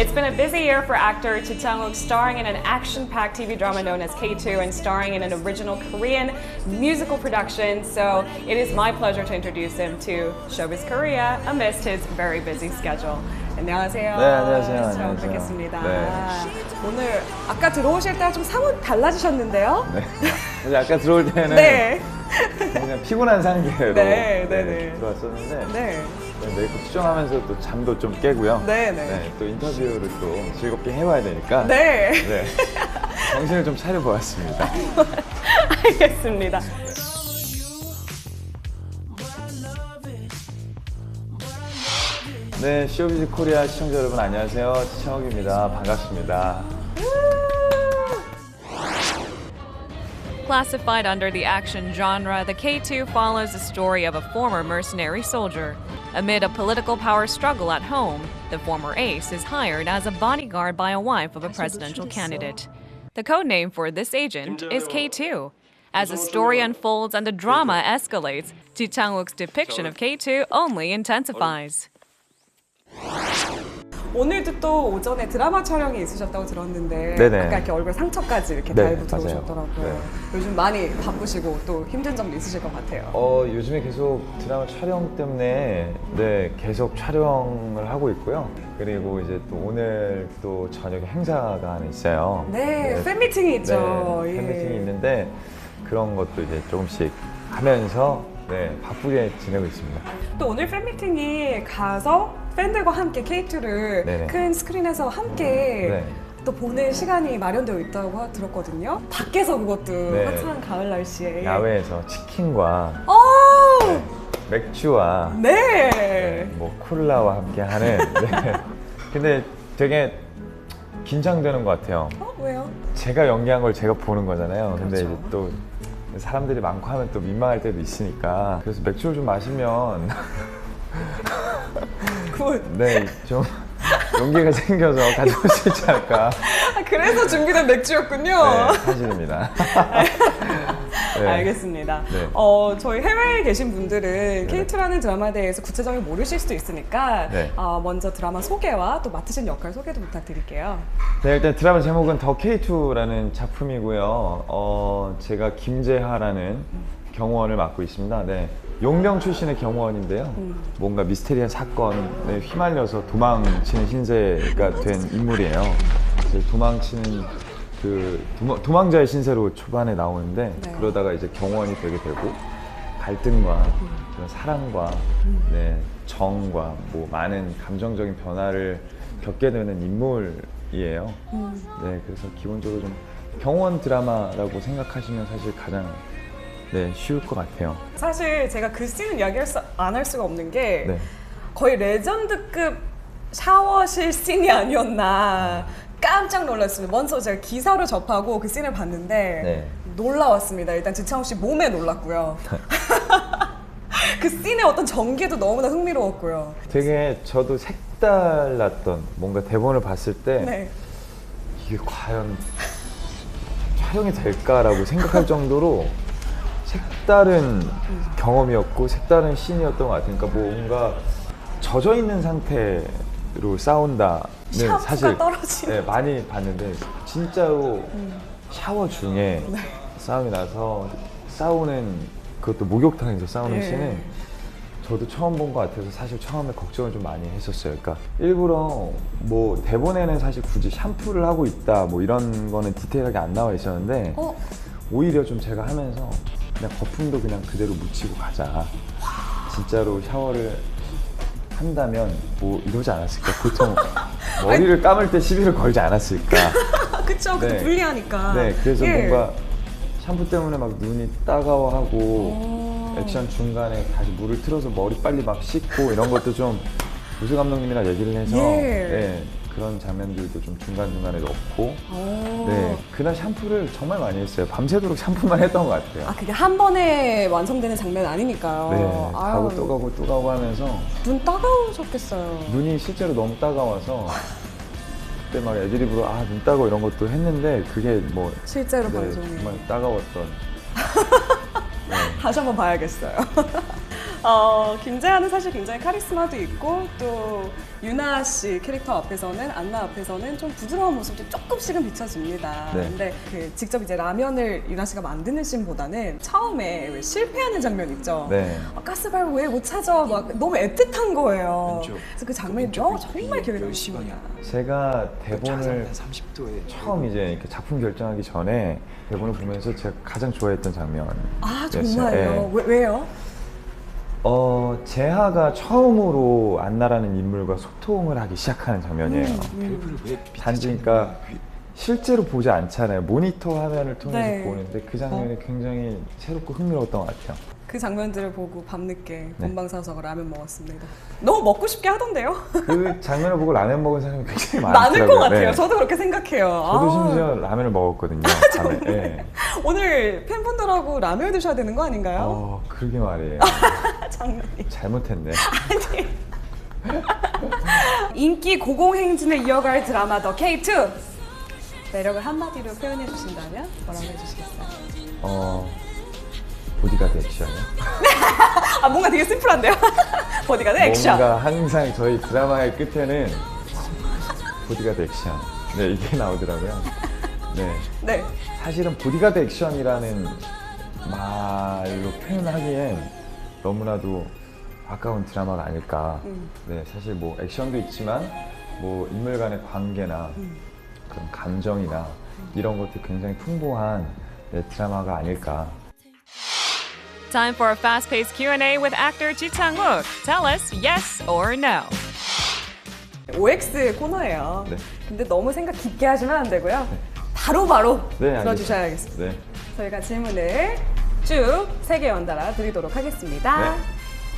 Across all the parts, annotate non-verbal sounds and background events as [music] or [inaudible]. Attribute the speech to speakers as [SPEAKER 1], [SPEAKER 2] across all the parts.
[SPEAKER 1] It's been a busy year for actor Ji Chang-wook, starring in an action-packed TV drama known as K2 and starring in an original Korean musical production. So it is my pleasure to introduce him to Showbiz Korea amidst his very busy schedule. 안녕하세요.
[SPEAKER 2] 네, 안녕하세요.
[SPEAKER 1] 처음
[SPEAKER 2] 안녕하세요.
[SPEAKER 1] 뵙겠습니다.
[SPEAKER 2] 네.
[SPEAKER 1] 오늘 아까 들어오실 때랑 좀 사뭇 달라지셨는데요?
[SPEAKER 2] 네. 사실 아까 들어올 때는
[SPEAKER 1] 네.
[SPEAKER 2] 그냥 피곤한 상태로
[SPEAKER 1] 네, 네, 네.
[SPEAKER 2] 들어왔었는데
[SPEAKER 1] 네.
[SPEAKER 2] 네, 메이크업 수정하면서 또 잠도 좀 깨고요.
[SPEAKER 1] 네, 네.
[SPEAKER 2] 또 인터뷰를 또 즐겁게 해봐야 되니까
[SPEAKER 1] 네.
[SPEAKER 2] 네. [laughs] 정신을 좀 차려보았습니다.
[SPEAKER 1] 알겠습니다.
[SPEAKER 2] 네, 쇼비즈 코리아 시청자 여러분 안녕하세요. 치청욱입니다. 반갑습니다.
[SPEAKER 3] Classified under the action genre, the K2 follows the story of a former mercenary soldier. Amid a political power struggle at home, the former ace is hired as a bodyguard by a wife of a presidential candidate. The code name for this agent is K2. As the story unfolds and the drama escalates, Ji Chang-wook's depiction of K2 only intensifies.
[SPEAKER 1] 오늘도 또 오전에 드라마 촬영이 있으셨다고 들었는데
[SPEAKER 2] 네네.
[SPEAKER 1] 아까 이렇게 얼굴 상처까지 이렇게
[SPEAKER 2] 네, 맞아요.
[SPEAKER 1] 들어오셨더라고요.
[SPEAKER 2] 네.
[SPEAKER 1] 요즘 많이 바쁘시고 또 힘든 점도 있으실 것 같아요.
[SPEAKER 2] 어, 요즘에 계속 드라마 촬영 때문에 네, 계속 촬영을 하고 있고요. 그리고 이제 또 오늘 또 저녁에 행사가 하나 있어요.
[SPEAKER 1] 네, 팬미팅이 있죠.
[SPEAKER 2] 네,
[SPEAKER 1] 예.
[SPEAKER 2] 팬미팅이 있는데 그런 것도 이제 조금씩 하면서 네, 바쁘게 지내고 있습니다.
[SPEAKER 1] 또 오늘 팬미팅이 가서 팬들과 함께 K2를
[SPEAKER 2] 네네.
[SPEAKER 1] 큰 스크린에서 함께
[SPEAKER 2] 네.
[SPEAKER 1] 또 보는 시간이 마련되어 있다고 하- 들었거든요. 밖에서 그것도
[SPEAKER 2] 네.
[SPEAKER 1] 화창한 가을 날씨에.
[SPEAKER 2] 야외에서 치킨과
[SPEAKER 1] 오!
[SPEAKER 2] 네, 맥주와
[SPEAKER 1] 네.
[SPEAKER 2] 뭐 콜라와 함께 하는 [laughs] 네. 근데 되게 긴장되는 것 같아요.
[SPEAKER 1] 어, 왜요?
[SPEAKER 2] 제가 연기한 걸 제가 보는 거잖아요. 근데
[SPEAKER 1] 그렇죠.
[SPEAKER 2] 이제 또 사람들이 많고 하면 또 민망할 때도 있으니까 그래서 맥주를 좀 마시면 [laughs]
[SPEAKER 1] 굿.
[SPEAKER 2] 네좀 용기가 생겨서 가져올 수 있지 않을까.
[SPEAKER 1] 아, 그래서 준비된 맥주였군요.
[SPEAKER 2] 네, 사실입니다. [laughs] 네.
[SPEAKER 1] 알겠습니다.
[SPEAKER 2] 네.
[SPEAKER 1] 어, 저희 해외에 계신 분들은 K2라는 드라마에 대해서 구체적으로 모르실 수도 있으니까
[SPEAKER 2] 네.
[SPEAKER 1] 어, 먼저 드라마 소개와 또 맡으신 역할 소개도 부탁드릴게요.
[SPEAKER 2] 네, 일단 드라마 제목은 더 K2라는 작품이고요. 어, 제가 김재하라는 경호원을 맡고 있습니다. 네. 용병 출신의 경호원인데요. 뭔가 미스테리한 사건에 휘말려서 도망치는 신세가 된 인물이에요. 그래서 도망치는 그 도망, 도망 자의 신세로 초반에 나오는데
[SPEAKER 1] 네.
[SPEAKER 2] 그러다가 이제 경호원이 되게 되고 갈등과 그런 사랑과 네, 정과 뭐 많은 감정적인 변화를 겪게 되는 인물이에요. 네, 그래서 기본적으로 좀 경호원 드라마라고 생각하시면 사실 가장 네, 쉬울 것 같아요.
[SPEAKER 1] 사실 제가 그 씬을 이야기할 수, 안 할 수가 없는 게
[SPEAKER 2] 네.
[SPEAKER 1] 거의 레전드급 샤워실 씬이 아니었나 깜짝 놀랐습니다. 먼저 제가 기사로 접하고 그 씬을 봤는데
[SPEAKER 2] 네.
[SPEAKER 1] 놀라웠습니다. 일단 지창욱 씨 몸에 놀랐고요. [laughs] 그 씬의 어떤 전개도 너무나 흥미로웠고요.
[SPEAKER 2] 되게 저도 색달랐던 뭔가 대본을 봤을 때
[SPEAKER 1] 네.
[SPEAKER 2] 이게 과연 촬영이 될까라고 생각할 정도로 색다른 경험이었고 색다른 씬이었던 것 같아요. 그러니까 뭔가 젖어 있는 상태로 싸운다는 사실. 네, 많이 봤는데 진짜로 샤워 중에
[SPEAKER 1] 네.
[SPEAKER 2] 싸움이 나서 싸우는 그것도 목욕탕에서 싸우는
[SPEAKER 1] 네.
[SPEAKER 2] 씬은 저도 처음 본 것 같아서 사실 처음에 걱정을 좀 많이 했었어요. 그러니까 일부러 뭐 대본에는 사실 굳이 샴푸를 하고 있다 뭐 이런 거는 디테일하게 안 나와 있었는데
[SPEAKER 1] 어?
[SPEAKER 2] 오히려 좀 제가 하면서 그냥 거품도 그냥 그대로 묻히고 가자. 진짜로 샤워를 한다면 뭐 이러지 않았을까? 보통 [laughs] 머리를 감을 때 시비를 걸지 않았을까? [laughs]
[SPEAKER 1] 그쵸, 그
[SPEAKER 2] 네.
[SPEAKER 1] 불리하니까.
[SPEAKER 2] 네, 그래서
[SPEAKER 1] 예.
[SPEAKER 2] 뭔가 샴푸 때문에 막 눈이 따가워하고
[SPEAKER 1] 오.
[SPEAKER 2] 액션 중간에 다시 물을 틀어서 머리 빨리 막 씻고 이런 것도 좀 [laughs] 우수 감독님이랑 얘기를 해서
[SPEAKER 1] 예.
[SPEAKER 2] 네, 그런 장면들도 좀 중간 중간에 넣고
[SPEAKER 1] 오.
[SPEAKER 2] 네 그날 샴푸를 정말 많이 했어요. 밤새도록 샴푸만 했던 것 같아요.
[SPEAKER 1] 아, 그게 한 번에 완성되는 장면 아니니까요.
[SPEAKER 2] 네,
[SPEAKER 1] 아유,
[SPEAKER 2] 가고 또 가고 또 가고 하면서
[SPEAKER 1] 눈 따가우셨겠어요.
[SPEAKER 2] 눈이 실제로 너무 따가워서 그때 막 애드립으로 아 눈 따가워 이런 것도 했는데 그게 뭐
[SPEAKER 1] 실제로
[SPEAKER 2] 네,
[SPEAKER 1] 방송에.
[SPEAKER 2] 정말 따가웠던 [laughs]
[SPEAKER 1] 다시 한번 봐야겠어요. [laughs] 어, 김재하는 사실 굉장히 카리스마도 있고 또 유나 씨 캐릭터 앞에서는 안나 앞에서는 좀 부드러운 모습도 조금씩은 비춰집니다.
[SPEAKER 2] 네.
[SPEAKER 1] 근데 그 직접 이제 라면을 유나 씨가 만드는 씬보다는 처음에 왜 실패하는 장면 있죠.
[SPEAKER 2] 네.
[SPEAKER 1] 아, 가스발 왜 못 찾아? 막 너무 애틋한 거예요. 그래서 그 장면이 너 정말 기억에 남습니다.
[SPEAKER 2] 제가 대본을
[SPEAKER 4] 30도에
[SPEAKER 2] 처음 이제 이렇게 작품 결정하기 전에 대본을 보면서 제가 가장 좋아했던 장면.
[SPEAKER 1] 아 정말요?
[SPEAKER 2] 네.
[SPEAKER 1] 왜, 왜요?
[SPEAKER 2] 어, 재하가 처음으로 안나라는 인물과 소통을 하기 시작하는 장면이에요.
[SPEAKER 4] 왜 밑에
[SPEAKER 2] 단지
[SPEAKER 4] 잡는
[SPEAKER 2] 그러니까? 실제로 보지 않잖아요. 모니터 화면을 통해서
[SPEAKER 1] 네.
[SPEAKER 2] 보는데 그 장면이 굉장히 새롭고 흥미로웠던 것 같아요.
[SPEAKER 1] 그 장면들을 보고 밤늦게
[SPEAKER 2] 네.
[SPEAKER 1] 본방사수하고 라면 먹었습니다. 너무 먹고 싶게 하던데요?
[SPEAKER 2] 그 장면을 보고 라면 먹은 사람이 굉장히 [laughs]
[SPEAKER 1] 많을. 것 같아요.
[SPEAKER 2] 네.
[SPEAKER 1] 저도 그렇게 생각해요.
[SPEAKER 2] 저도
[SPEAKER 1] 아,
[SPEAKER 2] 심지어 라면을 먹었거든요. 밤에. 네.
[SPEAKER 1] 오늘 팬분들하고 라면 드셔야 되는 거 아닌가요?
[SPEAKER 2] 어, 그러게 말이에요. [laughs]
[SPEAKER 1] 장난이.
[SPEAKER 2] 잘못했네. [laughs]
[SPEAKER 1] 인기 고공행진을 이어갈 드라마 더 K2 매력을 한마디로 표현해 주신다면 뭐라고 해주시겠어요?
[SPEAKER 2] 어, 보디가드 액션이요? [laughs]
[SPEAKER 1] 아 뭔가 되게 심플한데요? [laughs] 보디가드 액션.
[SPEAKER 2] 뭔가 항상 저희 드라마의 끝에는 보디가드 액션. 네, 이게 나오더라고요. 네.
[SPEAKER 1] 네.
[SPEAKER 2] 사실은 보디가드 액션이라는 말로 표현하기엔 너무나도 아까운 드라마가 아닐까.
[SPEAKER 1] 음.
[SPEAKER 2] 네, 사실 뭐 액션도 있지만 뭐 인물 간의 관계나
[SPEAKER 1] 음.
[SPEAKER 2] 그런 감정이나 이런 것도 굉장히 풍부한 네, 드라마가 아닐까.
[SPEAKER 3] Time for a fast-paced Q&A with actor Ji Chang-wook. Tell us yes or no.
[SPEAKER 1] OX 코너예요.
[SPEAKER 2] 네.
[SPEAKER 1] 근데 너무 생각 깊게 하시면 안 되고요. 바로바로
[SPEAKER 2] 네,
[SPEAKER 1] 들어주셔야겠습니다.
[SPEAKER 2] 네.
[SPEAKER 1] 저희가 질문을 쭉 세 개 연달아 드리도록 하겠습니다.
[SPEAKER 2] 네.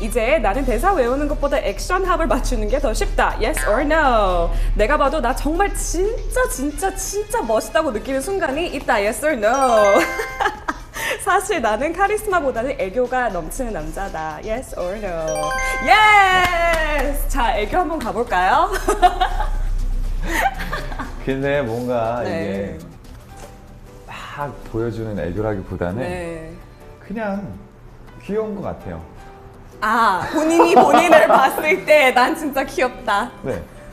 [SPEAKER 1] 이제 나는 대사 외우는 것보다 액션 합을 맞추는 게 더 쉽다. Yes or no? 내가 봐도 나 정말 진짜 진짜 진짜 멋있다고 느끼는 순간이 있다. Yes or no? [laughs] 사실 나는 카리스마보다는 애교가 넘치는 남자다. Yes or no? Yes! 자, 애교 한번 가볼까요? [laughs]
[SPEAKER 2] 근데 뭔가
[SPEAKER 1] 네.
[SPEAKER 2] 이게 막 보여주는 애교라기보다는
[SPEAKER 1] 네.
[SPEAKER 2] 그냥 귀여운 것 같아요.
[SPEAKER 1] 아, 본인이 본인을 [laughs] 봤을 때 난 진짜 귀엽다.
[SPEAKER 2] 네. [laughs]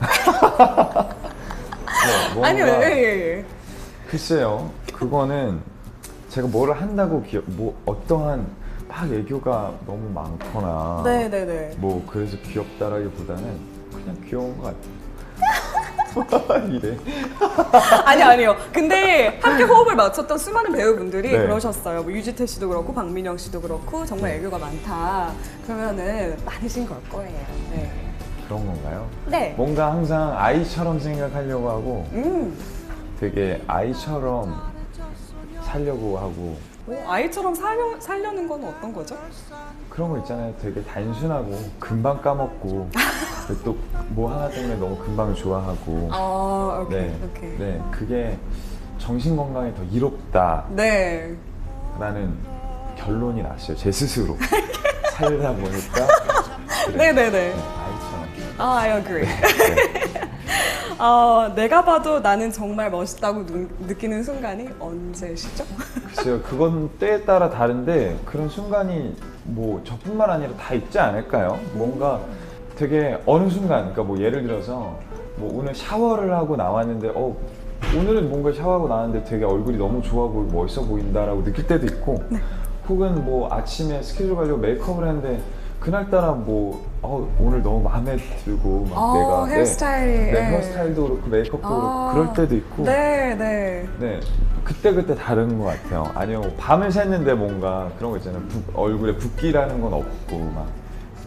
[SPEAKER 2] 네, 뭔가
[SPEAKER 1] 아니요, 예, 예.
[SPEAKER 2] 글쎄요. 그거는 제가 뭐를 한다고 기억, 뭐 어떠한 막 애교가 너무 많거나
[SPEAKER 1] 네, 네, 네.
[SPEAKER 2] 뭐 그래서 귀엽다라기보다는 그냥 귀여운 것 같아요. [laughs] 이래. [laughs]
[SPEAKER 1] 아니 아니요. 근데 함께 호흡을 맞췄던 수많은 배우분들이
[SPEAKER 2] 네.
[SPEAKER 1] 그러셨어요. 뭐 유지태 씨도 그렇고 박민영 씨도 그렇고 정말 애교가 많다. 그러면은 많으신 걸 거예요. 네.
[SPEAKER 2] 그런 건가요?
[SPEAKER 1] 네.
[SPEAKER 2] 뭔가 항상 아이처럼 생각하려고 하고
[SPEAKER 1] 음.
[SPEAKER 2] 되게 아이처럼 살려고 하고
[SPEAKER 1] 어, 아이처럼 살려, 살려는 건 어떤 거죠?
[SPEAKER 2] 그런 거 있잖아요. 되게 단순하고 금방 까먹고 또 뭐 하나 때문에 너무 금방 좋아하고
[SPEAKER 1] 아, 오케이,
[SPEAKER 2] 네,
[SPEAKER 1] 오케이.
[SPEAKER 2] 네, 그게 정신 건강에 더 이롭다라는
[SPEAKER 1] 네.
[SPEAKER 2] 결론이 났어요. 제 스스로 [laughs] 살다 보니까 그래,
[SPEAKER 1] 네, 네, 네.
[SPEAKER 2] 아이처럼.
[SPEAKER 1] 아, I agree.
[SPEAKER 2] 네.
[SPEAKER 1] 어, 내가 봐도 나는 정말 멋있다고 느, 느끼는 순간이 언제시죠?
[SPEAKER 2] 글쎄요, 그건 때에 따라 다른데 그런 순간이 뭐 저뿐만 아니라 다 있지 않을까요? 뭔가 되게 어느 순간, 그러니까 뭐 예를 들어서 뭐 오늘 샤워를 하고 나왔는데 어 오늘은 뭔가 샤워하고 나왔는데 되게 얼굴이 너무 좋아 보이고 멋있어 보인다라고 느낄 때도 있고 혹은 뭐 아침에 스케줄 가려고 메이크업을 했는데 그날따라 뭐 어, 오늘 너무 마음에 들고 막
[SPEAKER 1] 어,
[SPEAKER 2] 내가 네,
[SPEAKER 1] 헤어스타일이,
[SPEAKER 2] 네,
[SPEAKER 1] 예.
[SPEAKER 2] 헤어스타일도 그렇고 메이크업도
[SPEAKER 1] 아,
[SPEAKER 2] 그렇고 그럴 때도 있고
[SPEAKER 1] 네, 네.
[SPEAKER 2] 네, 그때 그때 다른 것 같아요. 아니요, 밤을 샜는데 뭔가 그런 거 있잖아요. 붓- 얼굴에 붓기라는 건 없고 막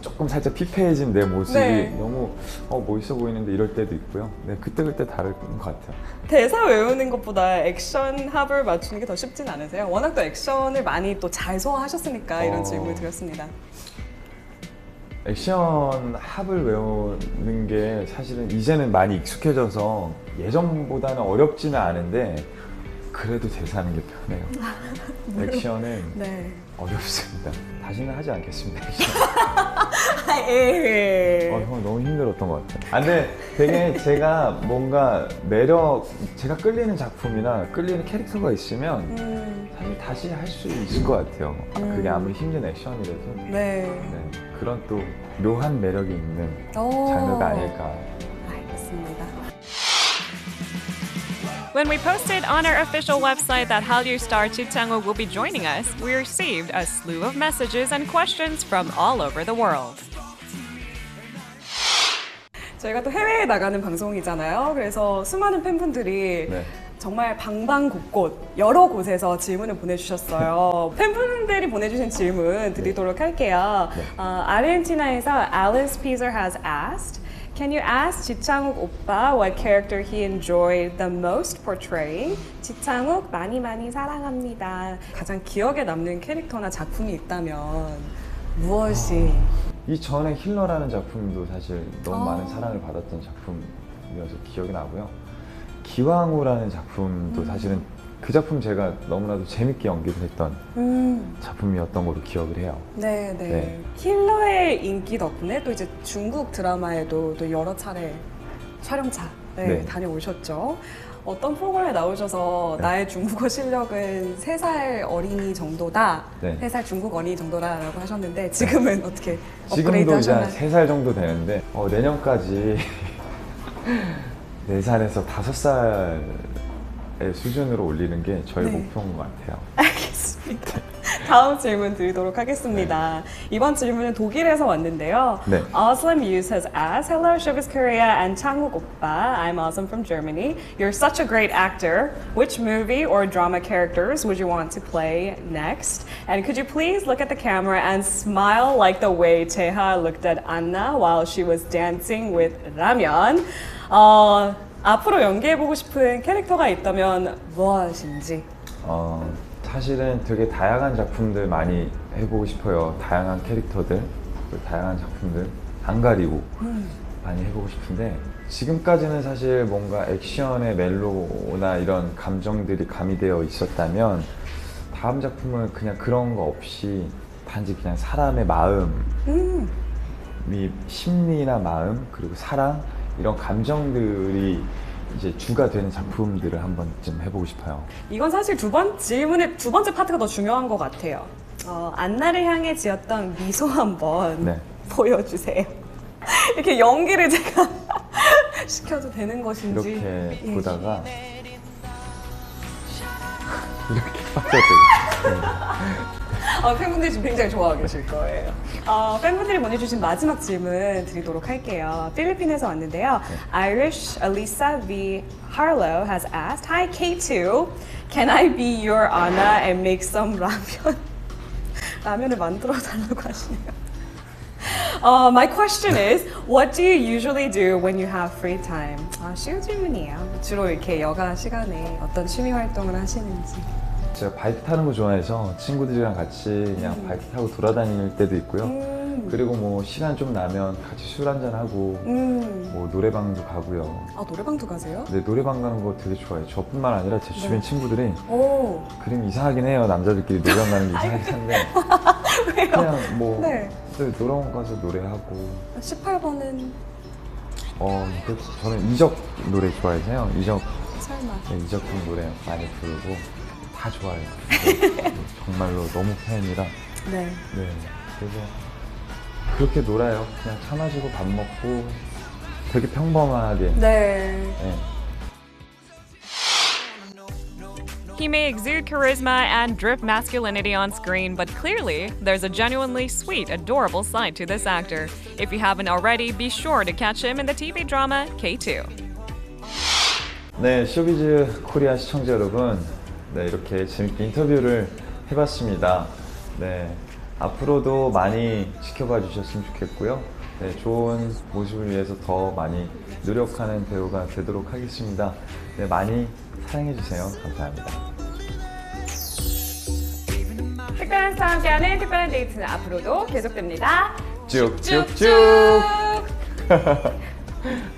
[SPEAKER 2] 조금 살짝 피폐해진 내 모습이
[SPEAKER 1] 네.
[SPEAKER 2] 너무 어 멋있어 보이는데 이럴 때도 있고요. 네, 그때 그때 다른 것 같아요.
[SPEAKER 1] 대사 외우는 것보다 액션 합을 맞추는 게 더 쉽진 않으세요? 워낙 또 액션을 많이 또 잘 소화하셨으니까 이런
[SPEAKER 2] 어.
[SPEAKER 1] 질문을 드렸습니다.
[SPEAKER 2] 액션 합을 외우는 게 사실은 이제는 많이 익숙해져서 예전보다는 어렵지는 않은데 그래도 대사하는 게 편해요. [laughs] 액션은
[SPEAKER 1] 네.
[SPEAKER 2] 어렵습니다. 다시는 하지 않겠습니다. [laughs] 액션.
[SPEAKER 1] 예.
[SPEAKER 2] 어, 형 너무 힘들었던 것 같아요. 아, 근데 되게 제가 뭔가 매력, 제가 끌리는 작품이나 끌리는 캐릭터가 있으면
[SPEAKER 1] 음,
[SPEAKER 2] 사실 다시 할 수 있을 것 같아요. 아, 그게
[SPEAKER 1] 음.
[SPEAKER 2] 아무리 힘든 액션이라도.
[SPEAKER 1] 네.
[SPEAKER 2] 네. 그런 또 묘한 매력이 있는
[SPEAKER 1] 오.
[SPEAKER 2] 장르가 아닐까.
[SPEAKER 1] 알겠습니다.
[SPEAKER 3] When we posted on our official website that Hallyu star Chu Chang-wook will be joining us, we received a slew of messages and questions from all over the world.
[SPEAKER 1] 저희가 또 해외에 나가는 방송이잖아요. 그래서 수많은 팬분들이
[SPEAKER 2] 네.
[SPEAKER 1] 정말 방방곳곳 여러 곳에서 질문을 보내주셨어요. [laughs] 팬분들이 보내주신 질문 드리도록 할게요.
[SPEAKER 2] 네.
[SPEAKER 1] 어, 아르헨티나에서 Alice Peaser has asked, Can you ask 지창욱 오빠 what character he enjoyed the most portraying? 지창욱 많이 많이 사랑합니다. 가장 기억에 남는 캐릭터나 작품이 있다면 무엇이?
[SPEAKER 2] 이 전에 힐러라는 작품도 사실 너무
[SPEAKER 1] 아.
[SPEAKER 2] 많은 사랑을 받았던 작품이어서 기억이 나고요. 기왕후라는 작품도 사실은 그 작품 제가 너무나도 재밌게 연기를 했던
[SPEAKER 1] 음.
[SPEAKER 2] 작품이었던 걸로 기억을 해요.
[SPEAKER 1] 네, 네.
[SPEAKER 2] 네.
[SPEAKER 1] 킬러의 인기 덕분에 또 이제 중국 드라마에도 또 여러 차례 촬영차 네,
[SPEAKER 2] 네.
[SPEAKER 1] 다녀오셨죠. 어떤 프로그램에 나오셔서
[SPEAKER 2] 네.
[SPEAKER 1] 나의 중국어 실력은 3살 어린이 정도다.
[SPEAKER 2] 네.
[SPEAKER 1] 3살 중국 어린이 정도다라고 하셨는데 지금은 어떻게 업그레이드
[SPEAKER 2] 지금도 이제 한
[SPEAKER 1] 하셨나요?
[SPEAKER 2] 3살 정도 되는데 어, 내년까지 [laughs] 4살에서 5살의 수준으로 올리는 게 저희
[SPEAKER 1] 네.
[SPEAKER 2] 목표인 것 같아요.
[SPEAKER 1] 알겠습니다. [laughs] 다음 질문 드리도록 하겠습니다. 이번 질문은 독일에서 왔는데요.
[SPEAKER 2] 네.
[SPEAKER 1] Awesome Use has asked, Hello, Showbiz Korea and Changwook Oppa. I'm Awesome from Germany. You're such a great actor. Which movie or drama characters would you want to play next? And could you please look at the camera and smile like the way Cheha looked at Anna while she was dancing with Ramyeon? 어, 앞으로 연기해보고 싶은 캐릭터가 있다면 무엇인지?
[SPEAKER 2] 어, 사실은 되게 다양한 작품들 많이 해보고 싶어요. 다양한 캐릭터들, 그 다양한 작품들 안 가리고 많이 해보고 싶은데 지금까지는 사실 뭔가 액션의 멜로나 이런 감정들이 가미되어 있었다면 다음 작품은 그냥 그런 거 없이 단지 그냥 사람의 마음이 심리나 마음 그리고 사랑 이런 감정들이 이제 주가 되는 작품들을 한번 좀 해보고 싶어요.
[SPEAKER 1] 이건 사실 두 번 질문의 두 번째 파트가 더 중요한 것 같아요. 어, 안나를 향해 지었던 미소 한번
[SPEAKER 2] 네.
[SPEAKER 1] 보여주세요. [laughs] 이렇게 연기를 제가 [laughs] 시켜도 되는 것인지
[SPEAKER 2] 이렇게
[SPEAKER 1] 예.
[SPEAKER 2] 보다가 [laughs] 이렇게 빠져들고
[SPEAKER 1] 어, 팬분들이 지금 굉장히 좋아하고 계실 거예요. 어, 팬분들이 보내주신 마지막 질문 드리도록 할게요. 필리핀에서 왔는데요. Irish Alisa V. Harlow has asked, Hi K2, can I be your Anna and make some ramen? 라면을 만들어 달라고 하시네요. Uh, my question is, what do you usually do when you have free time? 아, 쉬운 질문이에요. 주로 이렇게 여가 시간에 어떤 취미 활동을 하시는지.
[SPEAKER 2] 제가 바이크 타는 거 좋아해서 친구들이랑 같이 그냥 바이크 타고 돌아다닐 때도 있고요.
[SPEAKER 1] 음,
[SPEAKER 2] 그리고 뭐 시간 좀 나면 같이 술 한잔 하고
[SPEAKER 1] 음.
[SPEAKER 2] 뭐 노래방도 가고요.
[SPEAKER 1] 아, 노래방도 가세요?
[SPEAKER 2] 근데 노래방 가는 거 되게 좋아해요. 저뿐만 아니라 제 주변
[SPEAKER 1] 네.
[SPEAKER 2] 친구들이
[SPEAKER 1] 오,
[SPEAKER 2] 그림 이상하긴 해요. 남자들끼리 노래방 가는 게 이상하긴 한데 [laughs]
[SPEAKER 1] 왜요?
[SPEAKER 2] 그냥 뭐
[SPEAKER 1] 네.
[SPEAKER 2] 네, 노래방 가서 노래하고
[SPEAKER 1] 18번은
[SPEAKER 2] 어 그- 저는 이적 노래 좋아해서요. 이적
[SPEAKER 1] 설마.
[SPEAKER 2] 네, 이적훈 노래 많이 부르고 다 좋아해요. [laughs] 네, 정말로 너무 팬이라.
[SPEAKER 1] 네.
[SPEAKER 2] 네. 그래서 그렇게 놀아요. 그냥 차 마시고 밥 먹고 되게 평범하게.
[SPEAKER 1] 네.
[SPEAKER 2] 네.
[SPEAKER 3] He may exude charisma and drip masculinity on screen, but clearly, there's a genuinely sweet, adorable side to this actor. If you haven't already, be sure to catch him in the TV drama K2.
[SPEAKER 2] 네, 쇼비즈 코리아 시청자 여러분, 네, 이렇게 재밌게 인터뷰를 해봤습니다. 네, 앞으로도 많이 지켜봐 주셨으면 좋겠고요. 네, 좋은 모습을 위해서 더 많이 노력하는 배우가 되도록 하겠습니다. 네, 많이 사랑해주세요. 감사합니다.
[SPEAKER 1] 특별한 스타와 함께하는 특별한 데이트는 앞으로도 계속됩니다.
[SPEAKER 2] 쭉쭉쭉!
[SPEAKER 1] 쭉! [laughs]